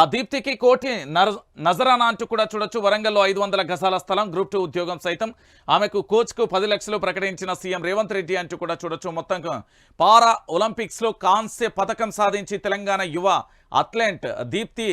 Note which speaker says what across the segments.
Speaker 1: ఆ దీప్తికి కోటి నర్ నజరానా అంటూ కూడా చూడొచ్చు. వరంగల్లో ఐదు వందల గజాల స్థలం గ్రూప్ టూ ఉద్యోగం సైతం. ఆమెకు కోచ్కు పది లక్షలు ప్రకటించిన సీఎం రేవంత్ రెడ్డి అంటూ కూడా చూడొచ్చు. మొత్తం పారా ఒలింపిక్స్లో కాంస్య పథకం సాధించి తెలంగాణ యువ అథ్లెట్ దీప్తి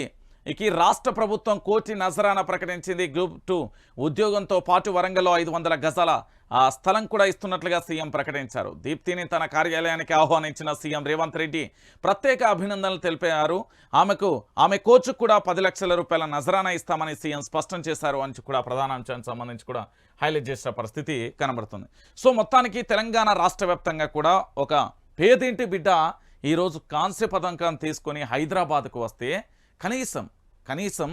Speaker 1: ఇక రాష్ట్ర ప్రభుత్వం కోటి నజరానా ప్రకటించింది. గ్రూప్ టూ ఉద్యోగంతో పాటు వరంగల్లో ఐదు వందల గజాల ఆ స్థలం కూడా ఇస్తున్నట్లుగా సీఎం ప్రకటించారు. దీప్తిని తన కార్యాలయానికి ఆహ్వానించిన సీఎం రేవంత్ రెడ్డి ప్రత్యేక అభినందనలు తెలిపారు. ఆమెకు ఆమె కోచ్కు కూడా పది లక్షల రూపాయల నజరానా ఇస్తామని సీఎం స్పష్టం చేశారు. అని కూడా ప్రధాన అంశానికి సంబంధించి కూడా హైలైట్ చేసిన పరిస్థితి కనబడుతుంది. సో మొత్తానికి తెలంగాణ రాష్ట్ర వ్యాప్తంగా కూడా ఒక పేదింటి బిడ్డ? ఈరోజు కాంస్య పథకం తీసుకొని హైదరాబాద్కు వస్తే కనీసం కనీసం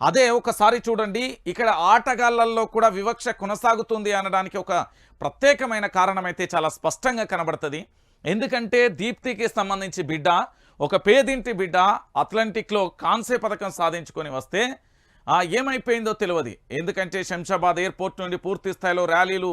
Speaker 1: అదే ఒకసారి చూడండి ఇక్కడ ఆటగాళ్ళలో కూడా వివక్ష కొనసాగుతుంది అనడానికి ఒక ప్రత్యేకమైన కారణమైతే చాలా స్పష్టంగా కనబడుతుంది. ఎందుకంటే దీప్తికి సంబంధించి బిడ్డ ఒక పేదింటి బిడ్డ అథ్లాంటిక్లో కాంస్య పథకం సాధించుకొని వస్తే ఏమైపోయిందో తెలియదు. ఎందుకంటే శంషాబాద్ ఎయిర్పోర్ట్ నుండి పూర్తి స్థాయిలో ర్యాలీలు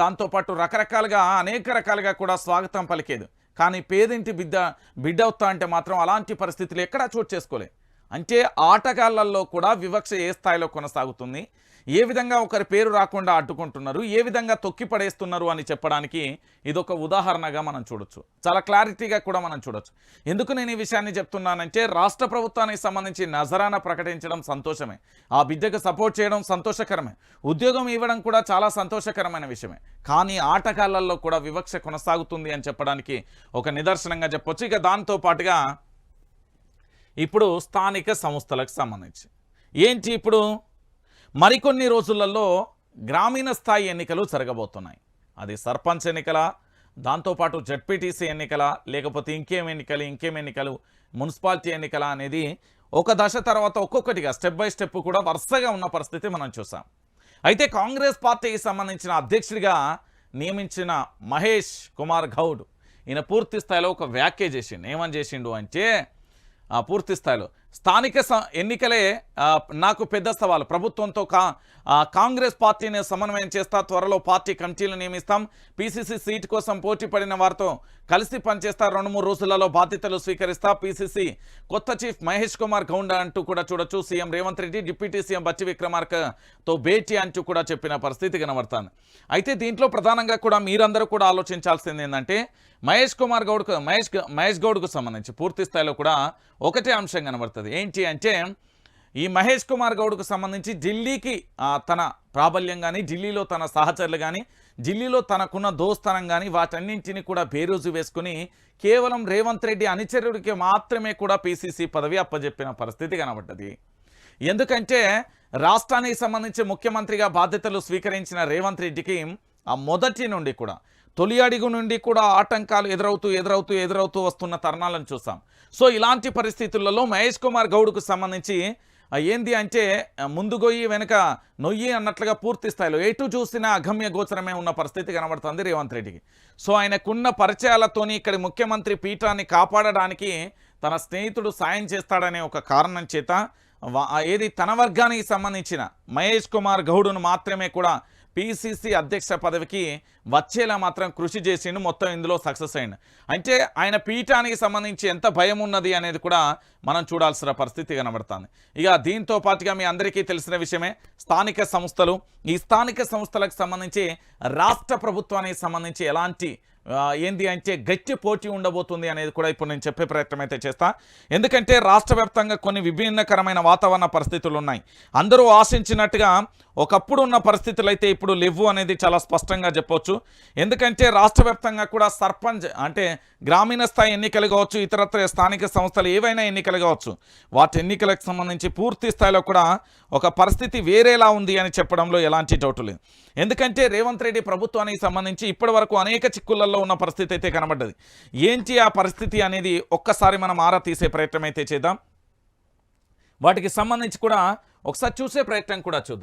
Speaker 1: దాంతోపాటు రకరకాలుగా అనేక రకాలుగా కూడా స్వాగతం పలికేది. కానీ పేదింటి బిడ్డ బిడ్డ అవుతా అంటే మాత్రం అలాంటి పరిస్థితులు ఎక్కడా చోటు చేసుకోలే. అంటే ఆటగాళ్ళలో కూడా వివక్ష ఏ స్థాయిలో కొనసాగుతుంది? ఏ విధంగా ఒకరి పేరు రాకుండా అడ్డుకుంటున్నారు? ఏ విధంగా తొక్కి పడేస్తున్నారు అని చెప్పడానికి ఇదొక ఉదాహరణగా మనం చూడొచ్చు. చాలా క్లారిటీగా కూడా మనం చూడొచ్చు. ఎందుకు నేను ఈ విషయాన్ని చెప్తున్నానంటే రాష్ట్ర ప్రభుత్వానికి సంబంధించి నజరానా ప్రకటించడం సంతోషమే. ఆ బిడ్డకు సపోర్ట్ చేయడం సంతోషకరమే. ఉద్యోగం ఇవ్వడం కూడా చాలా సంతోషకరమైన విషయమే. కానీ ఆటగాళ్ళలో కూడా వివక్ష కొనసాగుతుంది అని చెప్పడానికి ఒక నిదర్శనంగా చెప్పొచ్చు. ఇక దాంతో పాటుగా ఇప్పుడు స్థానిక సంస్థలకు సంబంధించి. ఏంటి ఇప్పుడు? మరికొన్ని రోజులలో గ్రామీణ స్థాయి ఎన్నికలు జరగబోతున్నాయి. అది సర్పంచ్ ఎన్నికల దాంతోపాటు జడ్పీటీసీ ఎన్నికల లేకపోతే ఇంకేం ఎన్నికలు ఇంకేం ఎన్నికలు మున్సిపాలిటీ ఎన్నికల అనేది ఒక దశ తర్వాత ఒక్కొక్కటిగా స్టెప్ బై స్టెప్ కూడా వరుసగా ఉన్న పరిస్థితి మనం చూసాం. అయితే కాంగ్రెస్ పార్టీకి సంబంధించిన అధ్యక్షుడిగా నియమించిన మహేష్ కుమార్ గౌడ్ ఈయన పూర్తి స్థాయిలో ఒక వ్యాఖ్య చేసిండు. ఏమని చేసిండు అంటే పూర్తి స్థాయిలో. స్థానిక స- ఎన్నికలే నాకు పెద్ద సవాలు. ప్రభుత్వంతో కా కాంగ్రెస్ పార్టీని సమన్వయం చేస్తా త్వరలో పార్టీ కమిటీలు నియమిస్తాం. పీసీసీ సీట్ కోసం పోటీ పడిన వారితో కలిసి పనిచేస్తా రెండు మూడు రోజులలో బాధ్యతలు స్వీకరిస్తా పీసీసీ కొత్త చీఫ్ మహేష్ కుమార్ గౌండ అంటూ కూడా చూడొచ్చు. CM Revanth Reddy deputy CM బచ్చి విక్రమార్కతో భేటీ అంటూ కూడా చెప్పిన పరిస్థితి కనబడుతుంది. అయితే దీంట్లో ప్రధానంగా కూడా మీరందరూ కూడా ఆలోచించాల్సింది ఏంటంటే మహేష్ కుమార్ గౌడ్కు మహేష్ మహేష్ గౌడ్కు సంబంధించి పూర్తి స్థాయిలో కూడా ఒకటే అంశం కనబడుతుంది. ఏంటి అంటే ఈ మహేష్ కుమార్ గౌడ్కు సంబంధించి ఢిల్లీకి తన ప్రాబల్యం కానీ ఢిల్లీలో తన సహచరులు కానీ ఢిల్లీలో తనకున్న దోస్తనం కానీ వాటన్నింటినీ కూడా బేరోజు వేసుకుని కేవలం రేవంత్ రెడ్డి అనుచరుడికి మాత్రమే కూడా పీసీసీ పదవి అప్పజెప్పిన పరిస్థితి కనబడ్డది. ఎందుకంటే రాష్ట్రానికి సంబంధించి ముఖ్యమంత్రిగా బాధ్యతలు స్వీకరించిన రేవంత్ రెడ్డికి ఆ మొదటి నుండి కూడా తొలి అడుగు నుండి కూడా ఆటంకాలు ఎదురవుతూ ఎదురవుతూ ఎదురవుతూ వస్తున్న తరుణాలను చూసాం. సో ఇలాంటి పరిస్థితులలో మహేష్ కుమార్ గౌడ్కు సంబంధించి ఏంది అంటే ముందు గొయ్యి వెనుక నొయ్యి అన్నట్లుగా పూర్తి స్థాయిలో ఎటు చూసినా అగమ్య గోచరమే ఉన్న పరిస్థితి కనబడుతుంది రేవంత్ రెడ్డికి. సో ఆయనకున్న పరిచయాలతోని ఇక్కడి ముఖ్యమంత్రి పీఠాన్ని కాపాడడానికి తన స్నేహితుడు సాయం చేస్తాడనే ఒక కారణం చేత వా- ఏది తన వర్గానికి సంబంధించిన మహేష్ కుమార్ గౌడును మాత్రమే కూడా పిసిసి అధ్యక్ష పదవికి వచ్చేలా మాత్రం కృషి చేసిండు మొత్తం ఇందులో సక్సెస్ అయింది అంటే ఆయన పీఠానికి సంబంధించి ఎంత భయం ఉన్నది అనేది కూడా మనం చూడాల్సిన పరిస్థితి కనబడుతుంది. ఇక దీంతో పాటుగా మీ అందరికీ తెలిసిన విషయమే స్థానిక సంస్థలు ఈ స్థానిక సంస్థలకు సంబంధించి రాష్ట్ర ప్రభుత్వానికి సంబంధించి ఎలాంటి ఏంది అంటే గట్టి పోటీ ఉండబోతుంది అనేది కూడా ఇప్పుడు నేను చెప్పే ప్రయత్నం అయితే చేస్తా. ఎందుకంటే రాష్ట్ర వ్యాప్తంగా కొన్ని విభిన్నకరమైన వాతావరణ పరిస్థితులు ఉన్నాయి. అందరూ ఆశించినట్టుగా ఒకప్పుడు ఉన్న పరిస్థితులు అయితే ఇప్పుడు లేవు అనేది చాలా స్పష్టంగా చెప్పొచ్చు. ఎందుకంటే రాష్ట్ర కూడా సర్పంచ్ అంటే గ్రామీణ స్థాయి ఎన్నికలు కావచ్చు ఇతరత్ర స్థానిక సంస్థలు ఏవైనా ఎన్నికలు కావచ్చు వాటి ఎన్నికలకు సంబంధించి పూర్తి స్థాయిలో కూడా ఒక పరిస్థితి వేరేలా ఉంది అని చెప్పడంలో ఎలాంటి డౌట్ లేదు. ఎందుకంటే రేవంత్ రెడ్డి ప్రభుత్వానికి సంబంధించి ఇప్పటి అనేక చిక్కులలో ఉన్న పరిస్థితి అయితే కనబడ్డది. ఏంటి ఆ పరిస్థితి అనేది ఒక్కసారి మనం ఆరా తీసే ప్రయత్నం అయితే చేద్దాం. వాటికి సంబంధించి కూడా ఒకసారి చూసే ప్రయత్నం కూడా చూద్దాం.